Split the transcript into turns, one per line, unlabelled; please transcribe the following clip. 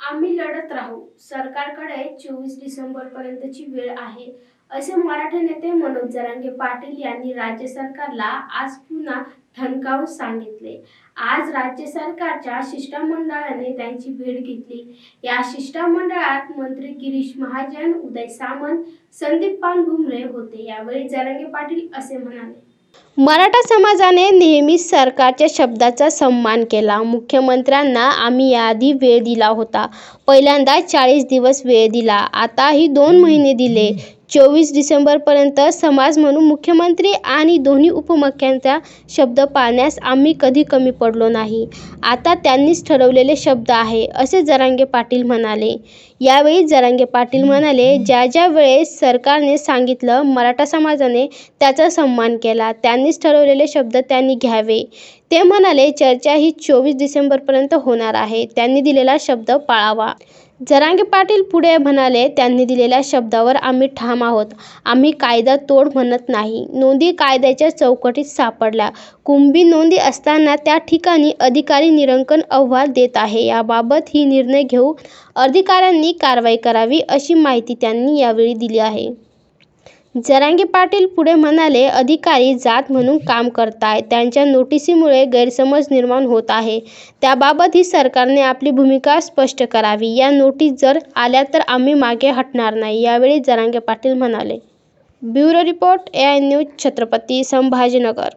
आम्ही लढत राहू. सरकारकडे चोवीस डिसेंबर पर्यंतची वेळ आहे असे मराठा नेते मनोज जरांगे पाटील यांनी राज्य सरकारला आज पुन्हा ठणकावून सांगितले. आज राज्य सरकारच्या शिष्टमंडळाने त्यांची भेट घेतली. या शिष्टमंडळात मंत्री गिरीश महाजन उदय सामंत संदीप पान भुमरे होते. यावेळी जरांगे पाटील असे म्हणाले. मराठा समाजाने नेहमीच सरकारच्या शब्दाचा सन्मान केला. मुख्यमंत्र्यांना आम्ही याआधी वेळ दिला होता. पहिल्यांदा चाळीस दिवस वेळ दिला. आताही दोन महिने दिले. चोवीस डिसेंबरपर्यंत समाज म्हणून मुख्यमंत्री आणि दोन्ही उपमुख्यांचा शब्द पाळण्यास आम्ही कधी कमी पडलो नाही. आता त्यांनीच ठरवलेले शब्द आहे असे जरांगे पाटील म्हणाले. यावेळी जरांगे पाटील म्हणाले ज्या ज्या वेळेस सरकारने सांगितलं मराठा समाजाने त्याचा सन्मान केला त्यांनीच ठरवलेले शब्द त्यांनी घ्यावे. ते म्हणाले चर्चा ही चोवीस डिसेंबरपर्यंत होणार आहे त्यांनी दिलेला शब्द पाळावा. जरांगे पाटील पुढे म्हणाले त्यांनी दिलेल्या शब्दावर आम्ही ठाम आहोत. आम्ही कायदा तोड म्हणत नाही. नोंदी कायद्याच्या चौकटीत सापडल्या कुणबी नोंदी असताना त्या ठिकाणी अधिकारी निरंकन अहवाल देत आहे. याबाबत ही निर्णय घेऊन अधिकाऱ्यांनी कारवाई करावी अशी माहिती त्यांनी यावेळी दिली आहे. जरांगे पाटील पुढे म्हणाले अधिकारी जात म्हणून काम करताय. त्यांच्या नोटिसीमुळे गैरसमज निर्माण होत आहे. त्याबाबतही सरकारने आपली भूमिका स्पष्ट करावी. या नोटीस जर आल्या तर आम्ही मागे हटणार नाही यावेळी जरांगे पाटील म्हणाले. Bureau report A I news Chhatrapati Sambhajinagar.